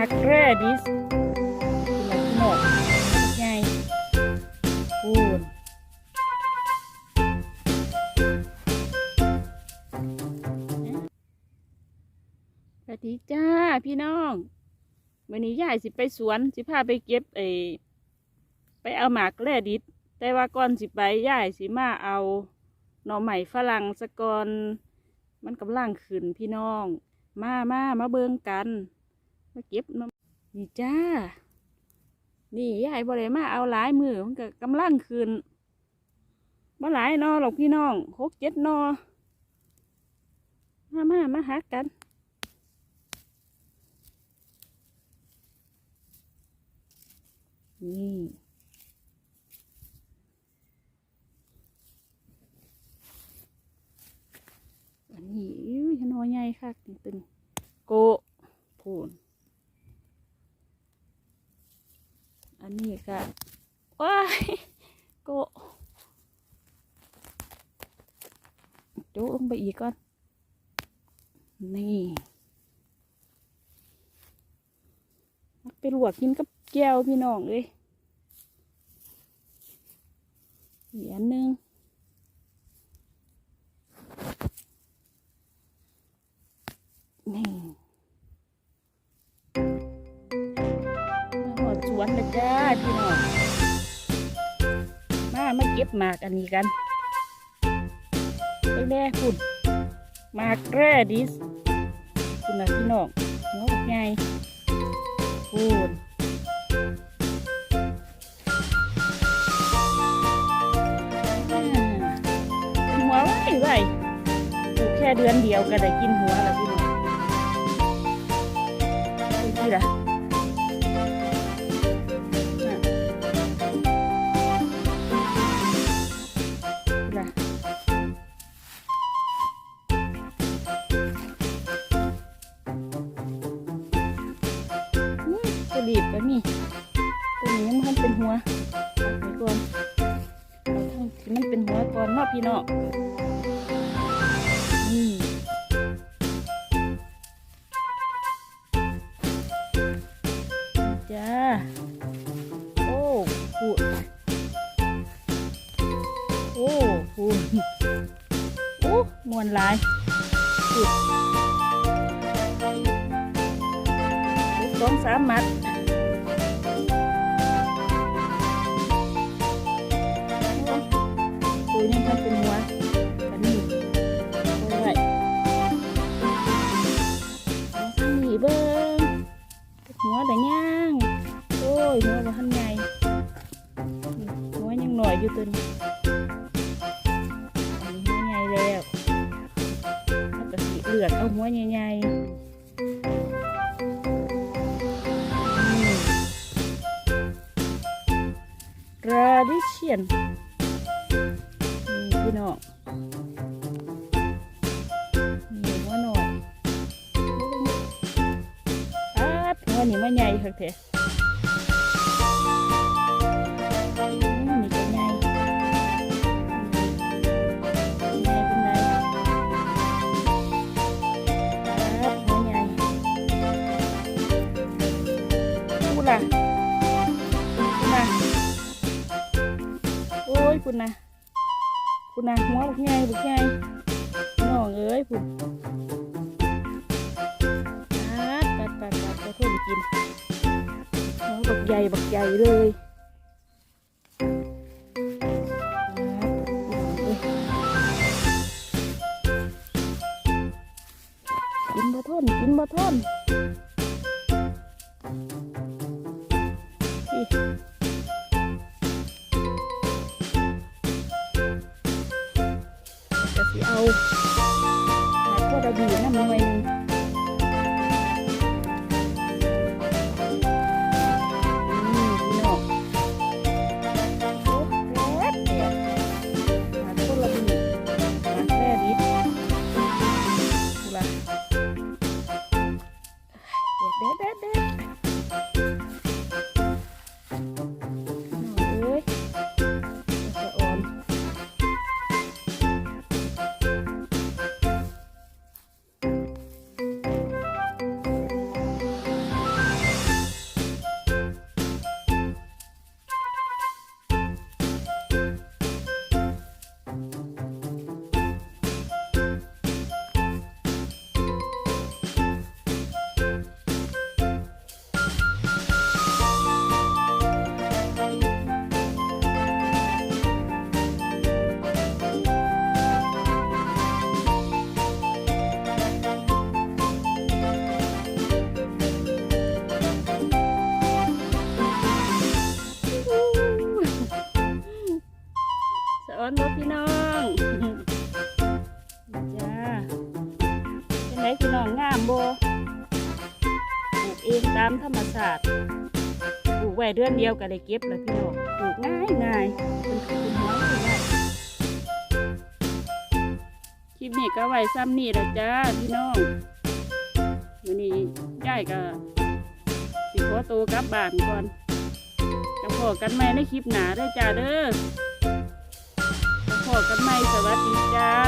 มาแกรดิสคุณลักหนกใหญ่พูนสวัสดีจ้าพี่น้องวันนี้ยายสิไปสวน สิพาไปเก็บเออไปเอาหมากแร่ดิดแต่ว่าก่อนสิไปยายสิมาเอาหน่อใหม่ฝรั่งสะกอนมันกำลังขึ้นพี่น้อง มามามาเบิ่งกัน มาเก็บหน่อนี่จ้า นี่ยายบ่ได้มาเอาหลายมือมันก็กำลังขึ้นบ่หลายนอหรอกพี่น้องหกเจ็ดนอมามามาหากันนี่อันนี้อุ้ยนอใหญ่ค่ะตึงๆโกะพูน อันนี้ก็ว้ายโกจุลงไปอีกก่อน นี่ไปลวกกินกับแก้วพี่น้องเลยอีกอันหนึ่ง บหมากอันนี้กันไปแน่คุณหมากแร่ดิสคุณนะพี่น้องหัวบักใหญ่คุณหัวไว้ไว้ปลูกแค่เดือนเดียวก็ได้กินหัวแล้วพี่น้องดูสิล่ะล่ะ อืมกระดีบก็มีตัวนี้มันเป็นหัวไปก่อนทั้งที่มันเป็นหัวก่อนนาะพี่นาะนี่จ้าโอ้พูโอ้โหโอ้มวนลายสุดสองสามมัด โอ้ตัวยังมันเป็นหัวกันนี่โอ้ยนี้เบิ้งหัวแต่ย่างโอ้ยหัวบ่ทันใหญ่หัวยังหน่อยอยู่ตัวนี้หัวใหญ่แล้วแล้วก็สีเลือดเอาหัวใหญ่ๆราดิเชียนนี่ พี่น้องนี่หัวหน่อยอาดหัวนี่มันใหญ่ค่ะเถอะอืมนี่ก็ใหญ่เป็นไงเป็นไงครับหัวใหญ่พูดล่ะพูดนะโอ้ยพูดนะ พูดนะหัวบุกใหญ่บุกใหญ่น้องเอ้ยพูตัดตัดตัดตัดขอโทษกินหัวบักใหญ่บักใหญ่เลยกินบ่ทนกินบ่ทนอี เอาหาพวกระบีน้ำหน่วยหนึงนี่พี่น้องโอ้แซ่บเดียวหาพวกระบีหาแค่นิดเด็ดเด็ด เองตามธรรมชาติปลูกไว้เดือนเดียวก็ได้เก็บแล้วพี่น้องปลูกง่ายง่ายเป็นคือเป็นน้อยเลยได้คลิปนี้ก็ไว้ซ้ำนี่แหละจ้าพี่น้องวันนี้ย่ายก็สิขอตัวกลับบ้านก่อนจะพอกันไหมในคลิปหนาเด้อจ้าเด้อจะพอกันไหมสวัสดีจ้า